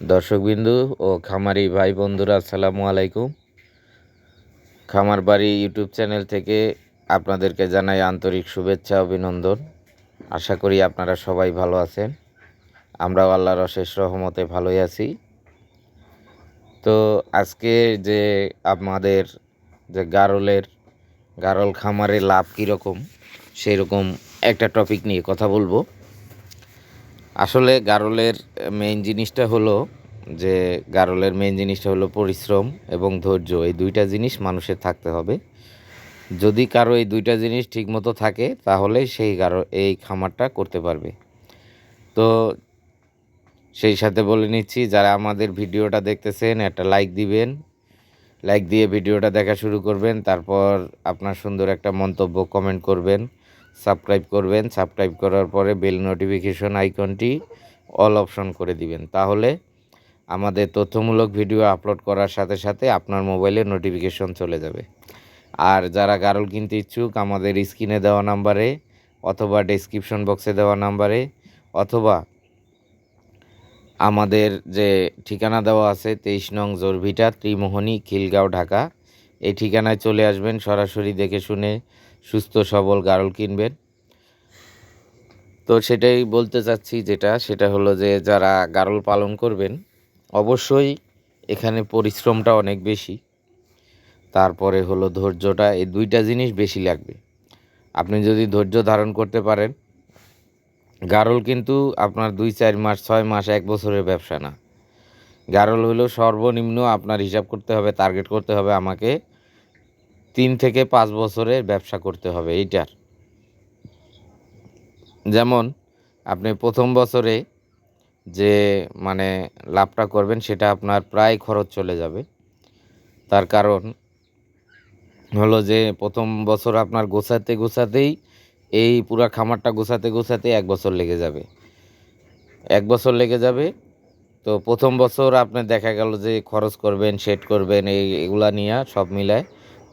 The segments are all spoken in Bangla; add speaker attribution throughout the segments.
Speaker 1: দর্শকবিন্দু ও খামারি ভাই বন্ধুরা, আসসালামু আলাইকুম। খামার বাড়ি ইউটিউব চ্যানেল থেকে আপনাদেরকে জানাই আন্তরিক শুভেচ্ছা, অভিনন্দন। আশা করি আপনারা সবাই ভালো আছেন। আমরাও আল্লাহর অশেষ রহমতে ভালোই আছি। তো আজকে যে আমাদের যে গারলের, গারল খামারে লাভ কীরকম সেই রকম একটা টপিক নিয়ে কথা বলব। আসলে গারলের মেইন জিনিসটা হলো যে গারলের মেইন জিনিসটা হলো পরিশ্রম এবং ধৈর্য। এই দুইটা জিনিস মানুষের থাকতে হবে। যদি কারও এই দুইটা জিনিস ঠিকমতো থাকে, তাহলে সেই গারো এই খামারটা করতে পারবে। তো সেই সাথে বলে নিচ্ছি, যারা আমাদের ভিডিওটা দেখতেছেন, একটা লাইক দিবেন। লাইক দিয়ে ভিডিওটা দেখা শুরু করবেন, তারপর আপনার সুন্দর একটা মন্তব্য কমেন্ট করবেন। সাবস্ক্রাইব করবেন। সাবস্ক্রাইব করার পরে বেল নোটিফিকেশন আইকনটি অল অপশন করে দিবেন। তাহলে আমাদের তথ্যমূলক ভিডিও আপলোড করার সাথে সাথে আপনার মোবাইলে নোটিফিকেশন চলে যাবে। আর যারা গারল কিনতে ইচ্ছুক, আমাদের স্ক্রিনে দেওয়া নাম্বারে অথবা ডেসক্রিপশন বক্সে দেওয়া নাম্বারে অথবা আমাদের যে ঠিকানা দেওয়া আছে তেইশ নং জোরভিটা, ত্রিমোহনী, খিলগাঁও, ঢাকা, এই ঠিকানায় চলে আসবেন। সরাসরি দেখে শুনে সুস্থ, সবল গারল কিনবেন। তো সেটাই বলতে চাচ্ছি যেটা, সেটা হলো যে যারা গারল পালন করবেন, অবশ্যই এখানে পরিশ্রমটা অনেক বেশি। তারপরে হলো ধৈর্যটা, এই দুইটা জিনিস বেশি লাগবে। আপনি যদি ধৈর্য ধারণ করতে পারেন, গারল কিন্তু আপনার দুই, চার মাস, ছয় মাস, এক বছরের ব্যবসা না। গারল হলো সর্বনিম্ন আপনার হিসাব করতে হবে, টার্গেট করতে হবে আমাকে তিন থেকে পাঁচ বছরের ব্যবসা করতে হবে এইটার। যেমন আপনি প্রথম বছরে যে মানে লাভটা করবেন সেটা আপনার প্রায় খরচ চলে যাবে। তার কারণ হলো যে প্রথম বছর আপনার গোছাতে গোছাতেই এই পুরো খামারটা গোছাতে গোছাতে এক বছর লেগে যাবে। এক বছর লেগে যাবে, তো প্রথম বছর আপনি দেখা গেল যে খরচ করবেন সেট করবেন, এই এগুলা নিয়ে সব মিলায়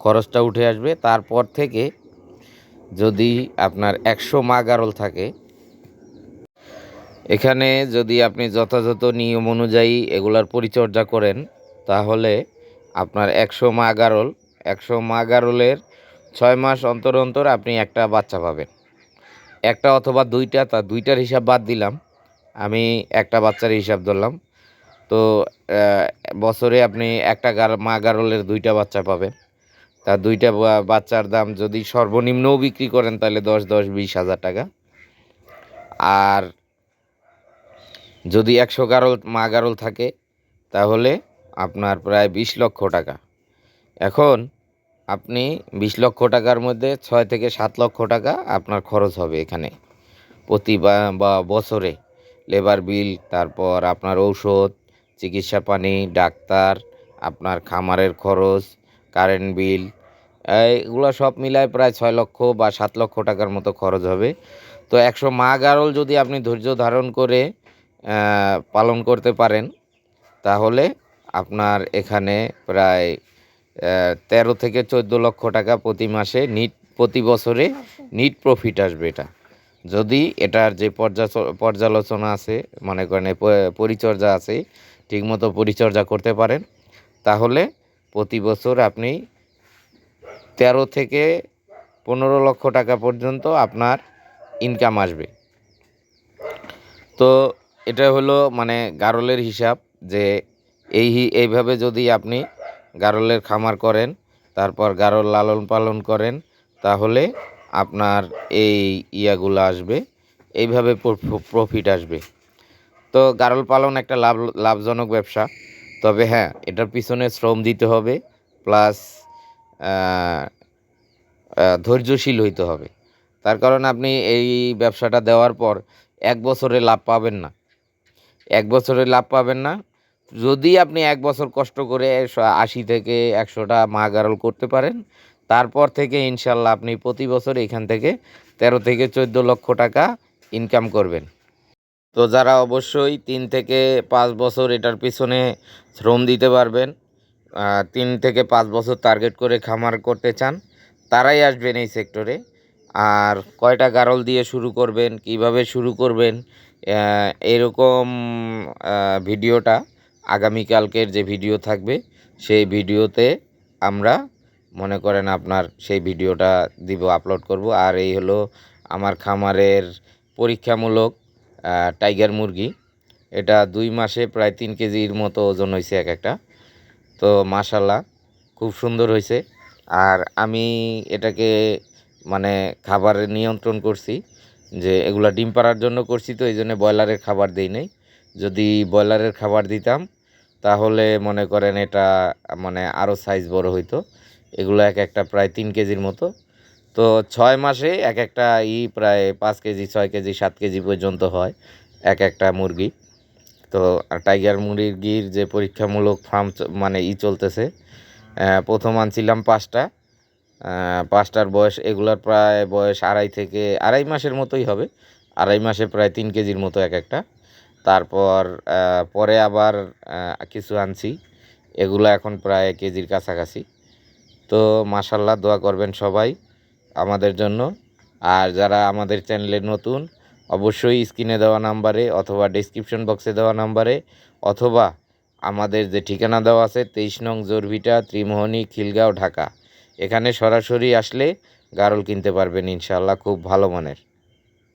Speaker 1: খরচটা উঠে আসবে। তারপর থেকে যদি আপনার একশো মা গারল থাকে, এখানে যদি আপনি যথাযথ নিয়ম অনুযায়ী এগুলার পরিচর্যা করেন, তাহলে আপনার একশো মা গারল একশো মা গারলের ছয় মাস অন্তর অন্তর আপনি একটা বাচ্চা পাবেন। একটা অথবা দুইটা, তা দুইটার হিসাব বাদ দিলাম। আমি একটা বাচ্চার হিসাব ধরলাম। তো বছরে আপনি একটা মা গারলের দুইটা বাচ্চা পাবেন। তা দুইটা বাচ্চার দাম যদি সর্বনিম্নও বিক্রি করেন, তাহলে দশ দশ, বিশ হাজার টাকা। আর যদি একশো গারল, মা গারল থাকে, তাহলে আপনার প্রায় বিশ লক্ষ টাকা। এখন আপনি বিশ লক্ষ টাকার মধ্যে ছয় থেকে সাত লক্ষ টাকা আপনার খরচ হবে এখানে। প্রতি বা বছরে লেবার বিল, তারপর আপনার ঔষধ, চিকিৎসা পানি, ডাক্তার, আপনার খামারের খরচ, কারেন্ট বিল এগুলো সব মিলায় প্রায় ছয় লক্ষ বা সাত লক্ষ টাকার মতো খরচ হবে। তো একশো মা গারল যদি আপনি ধৈর্য ধারণ করে পালন করতে পারেন, তাহলে আপনার এখানে প্রায় তেরো থেকে চোদ্দ লক্ষ টাকা প্রতি মাসে নিট, প্রতি বছরে নিট প্রফিট আসবে এটা। যদি এটার যে পর্যালোচনা আছে, মনে করেন পরিচর্যা আছে, ঠিকমতো পরিচর্যা করতে পারেন, তাহলে প্রতি বছর আপনি তেরো থেকে পনেরো লক্ষ টাকা পর্যন্ত আপনার ইনকাম আসবে। তো এটা হলো মানে গারলের হিসাব যে এই এইভাবে যদি আপনি গারলের খামার করেন, তারপর গারল লালন পালন করেন, তাহলে আপনার এই ইয়াগুলো আসবে। এইভাবে প্রফিট আসবে। তো গারল পালন একটা লাভ লাভজনক ব্যবসা। তবে হ্যাঁ এটার পিছনে শ্রম দিতে হবে প্লাস ধৈর্যশীল হইতে হবে। তার কারণ আপনি এই ব্যবসাটা দেওয়ার পর এক বছরে লাভ পাবেন না। এক বছরে লাভ পাবেন না। যদি আপনি এক বছর কষ্ট করে আশি থেকে একশোটা মা গারল করতে পারেন, তারপর থেকে ইনশাল্লাহ আপনি প্রতি বছর এখান থেকে তেরো থেকে চোদ্দ লক্ষ টাকা ইনকাম করবেন। তো যারা অবশ্যই তিন থেকে পাঁচ বছর এটার পিছনে শ্রম দিতে পারবেন তিন থেকে পাঁচ বছর টার্গেট করে খামার করতে চান তারাই আসবেন এই সেক্টরে আর কয়টা গারল দিয়ে শুরু করবেন, কীভাবে শুরু করবেন এরকম ভিডিওটা আগামীকালকের যে ভিডিও থাকবে, সেই ভিডিওতে আমরা মনে করেন আপনার সেই ভিডিওটা দিব আপলোড করব। আর এই হলো আমার খামারের পরীক্ষামূলক টাইগার মুরগি। এটা দুই মাসে প্রায় তিন কেজির মতো ওজন হয়েছে এক একটা। তো মাশাল্লাহ, খুব সুন্দর হয়েছে আর আমি এটাকে মানে খাবারে নিয়ন্ত্রণ করছি, যে এগুলা ডিম পাড়ার জন্য করছি তো এই জন্য ব্রয়লারের খাবার দিই নাই। যদি ব্রয়লারের খাবার দিতাম, তাহলে মনে করেন এটা মানে আরও সাইজ বড় হইতো। এগুলো এক একটা প্রায় তিন কেজির মতো। তো ছয় মাসে এক একটা ই প্রায় পাঁচ কেজি, ছয় কেজি, সাত কেজি পর্যন্ত হয় এক একটা মুরগি। তো টাইগার মুরগির যে পরীক্ষামূলক ফার্ম মানে ই চলতেছে প্রথম আনছিলাম পাঁচটা। পাঁচটার বয়স, এগুলার প্রায় বয়স আড়াই থেকে, আড়াই মাসের মতোই হবে। আড়াই মাসে প্রায় তিন কেজির মতো এক একটা। তারপর পরে আবার কিছু আনছি। এগুলো এখন প্রায় কেজির কাছাকাছি। তো মাসাল্লাহ দোয়া করবেন সবাই আমাদের জন্য। আর যারা আমাদের চ্যানেলে নতুন, অবশ্যই স্ক্রিনে দেওয়া নাম্বারে অথবা ডেসক্রিপশন বক্সে দেওয়া নাম্বারে অথবা আমাদের যে ঠিকানা দেওয়া আছে তেইশ নং জোরভিটা, ত্রিমোহনী, খিলগাঁও, ঢাকা। এখানে সরাসরি আসলে গারল কিনতে পারবেন ইনশাল্লাহ খুব ভালো মানের।